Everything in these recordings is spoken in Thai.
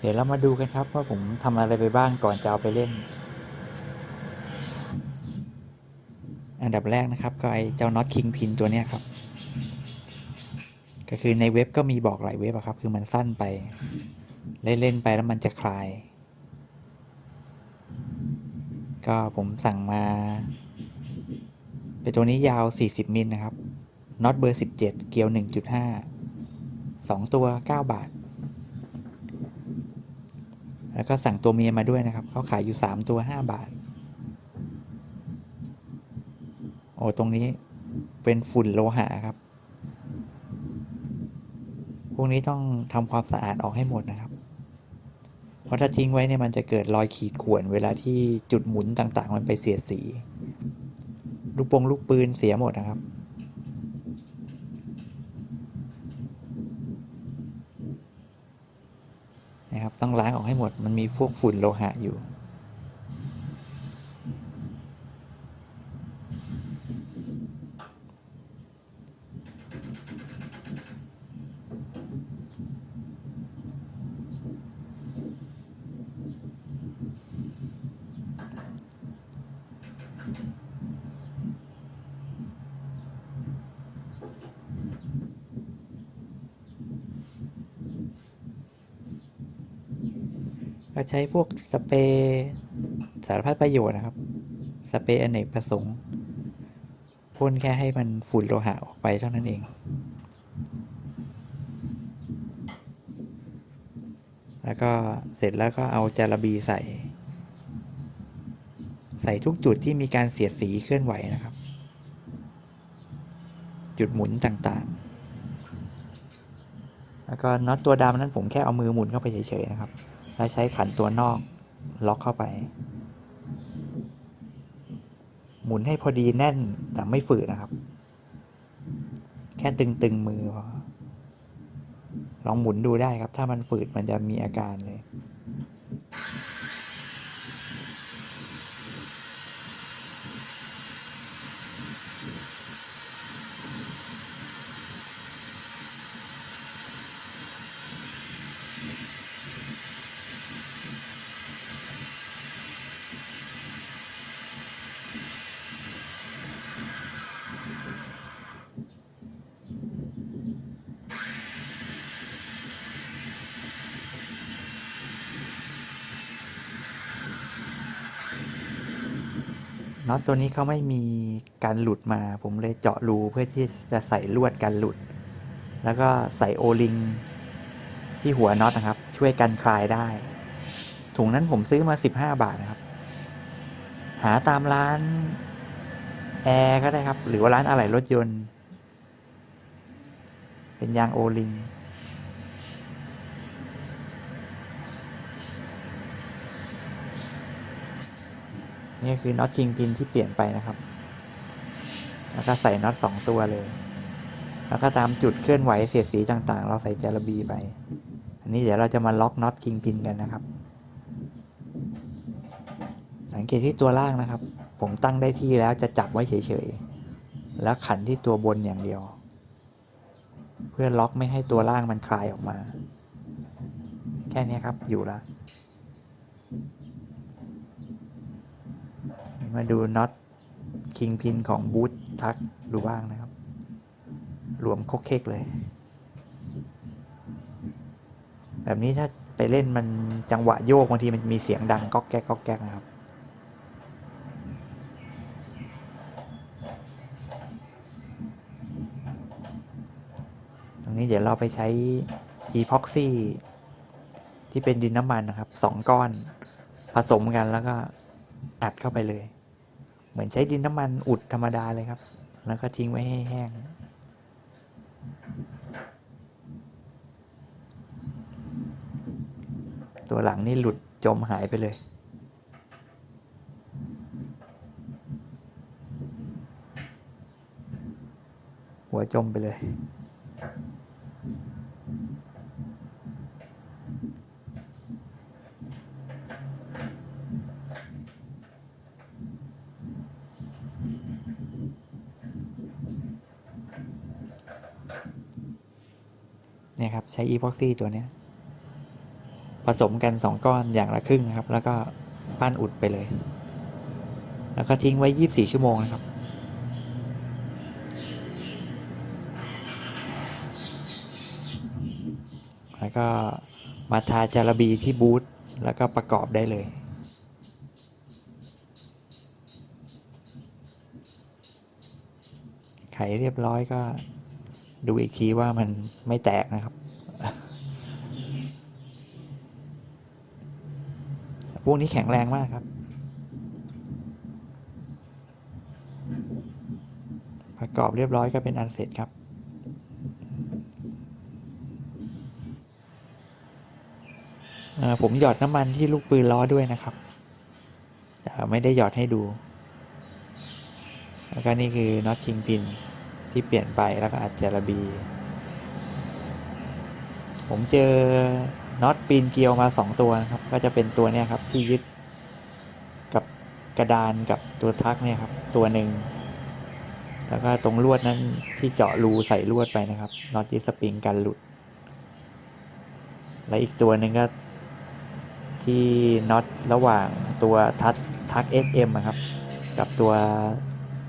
เดี๋ยวเรามาดูกันครับว่าผมทำอะไรไปบ้างก่อนจะเอาไปเล่น อันดับแรกนะครับก็ไอเจ้าน็อตคิงพินตัวเนี้ยครับ ก็คือในเว็บก็มีบอกหลายเว็บอะครับ คือมันสั้นไป เล่นๆไปแล้วมันจะคลาย ก็ผมสั่งมาเป็นตัวนี้ยาว 40 มิลนะครับน็อตเบอร์ 17 เกลียว 1.5 2 ตัว 9 บาท แล้วก็สั่งตัวเมียมาด้วยนะครับเขาขายอยู่ 3 ตัว 5 บาท โอ้ตรงนี้เป็นฝุ่นโลหะครับ พวกนี้ต้องทำความสะอาดออกให้หมดนะครับ เพราะถ้าทิ้งไว้เนี่ยมันจะเกิดรอยขีดข่วน เวลาที่จุดหมุนต่างๆ มันไปเสียสี ลูกปงลูกปืนเสียหมดนะครับ นะครับ ต้องล้างออกให้หมด มันมีพวกฝุ่นโลหะอยู่ ก็ใช้พวกสเปรย์สารพัดประโยชน์นะครับ สเปรย์อเนกประสงค์พ่นแค่ให้มันฝุ่นโลหะออกไปเท่านั้นเอง แล้วก็เสร็จแล้วก็เอาจารบีใส่ ใส่ทุกจุดที่มีการเสียดสีเคลื่อนไหวนะครับ จุดหมุนต่างๆ แล้วก็น็อตตัวดำนั้นผมแค่เอามือหมุนเข้าไปเฉยๆนะครับ และใช้ขันตัวนอกล็อกเข้าไป หมุนให้พอดีแน่นแต่ไม่ฝืดนะครับ แค่ตึงๆมือพอลองหมุนดูได้ครับ ถ้ามันฝืดมันจะมีอาการเลย น็อตตัวนี้เขาไม่มีการหลุดมา ผมเลยเจาะรูเพื่อที่จะใส่ลวดกันหลุด แล้วก็ใส่โอลิงที่หัวน็อตนะครับ ช่วยกันคลายได้ ถุงนั้นผมซื้อมา 15 บาทนะครับ หาตามร้านแอร์ก็ได้ครับ หรือว่าร้านอะไหล่รถยนต์ เป็นยางโอลิง นี่คือน็อตคิงพินที่เปลี่ยนไปนะครับ แล้วก็ใส่น็อตสองตัวเลย แล้วก็ตามจุดเคลื่อนไหวเสียดสีต่างๆ เราใส่จารบีไป อันนี้เดี๋ยวเราจะมาล็อกน็อตคิงพินกันนะครับ สังเกตที่ตัวล่างนะครับ ผมตั้งได้ที่แล้วจะจับไว้เฉยๆ แล้วขันที่ตัวบนอย่างเดียว เพื่อล็อกไม่ให้ตัวล่างมันคลายออกมา แค่นี้ครับอยู่แล้ว มาดูน็อตคิงพินของบูททักดูบ้างนะครับ รวมโคกเคกเลย แบบนี้ถ้าไปเล่นมันจังหวะโยกบางทีมันมีเสียงดังก๊อกแก๊กก๊อกแก๊กนะครับตรงนี้เดี๋ยวเราไปใช้อีพ็อกซี่ที่เป็นดินน้ำมันนะครับสองก้อนผสมกันแล้วก็อัดเข้าไปเลย เหมือนใช้ดินน้ำมันอุดธรรมดาเลยครับ แล้วก็ทิ้งไว้ให้แห้ง ตัวหลังนี่หลุดจมหายไปเลยหัวจมไปเลย เนี่ยครับใช้อีพ็อกซี่ตัวนี้ผสมกันสองก้อนอย่างละครึ่งนะครับ แล้วก็ปั้นอุดไปเลย แล้วก็ทิ้งไว้ 24 ชั่วโมงนะครับ แล้วก็มาทาจาระบีที่บูธแล้วก็ประกอบได้เลยไขเรียบร้อยก็ ดูอีกทีว่ามันไม่แตกนะครับ พวกนี้แข็งแรงมากครับประกอบเรียบร้อยก็เป็นอันเสร็จครับ ผมหยอดน้ำมันที่ลูกปืนล้อด้วยนะครับ แต่ไม่ได้หยอดให้ดู แล้วก็นี่คือน็อตคิงพิน ที่เปลี่ยนไปแล้วก็อัดเจลาบี ผมเจอน็อตปีนเกลียวมาสองตัวนะครับ ก็จะเป็นตัวเนี้ยครับที่ยึดกับกระดานกับตัวทักเนี่ยครับ ตัวหนึ่งแล้วก็ตรงลวดนั้นที่เจาะรูใส่ลวดไปนะครับน็อตที่สปริงกันหลุด และอีกตัวหนึ่งก็ที่น็อตระหว่างตัวทักทัก SM อะครับ กับตัว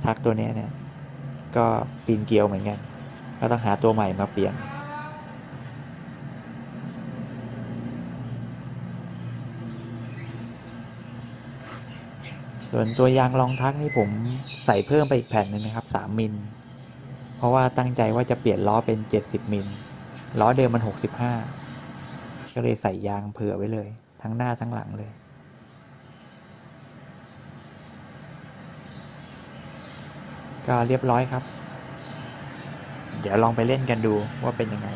ทักตัวนี้เนี่ย ก็ปีนเกลียวเหมือนกันก็ต้องหาตัวใหม่มาเปลี่ยน ส่วนตัวยางรองทักนี่ผมใส่เพิ่มไปอีกแผ่นหนึ่งนะครับ 3 มิล เพราะว่าตั้งใจว่าจะเปลี่ยนล้อเป็น 70 มิล ล้อเดิมมัน 65 ก็เลยใส่ยางเผื่อไว้เลย ทั้งหน้าทั้งหลังเลย ก็เรียบร้อยครับ เดี๋ยวลองไปเล่นกันดูว่าเป็นยังไง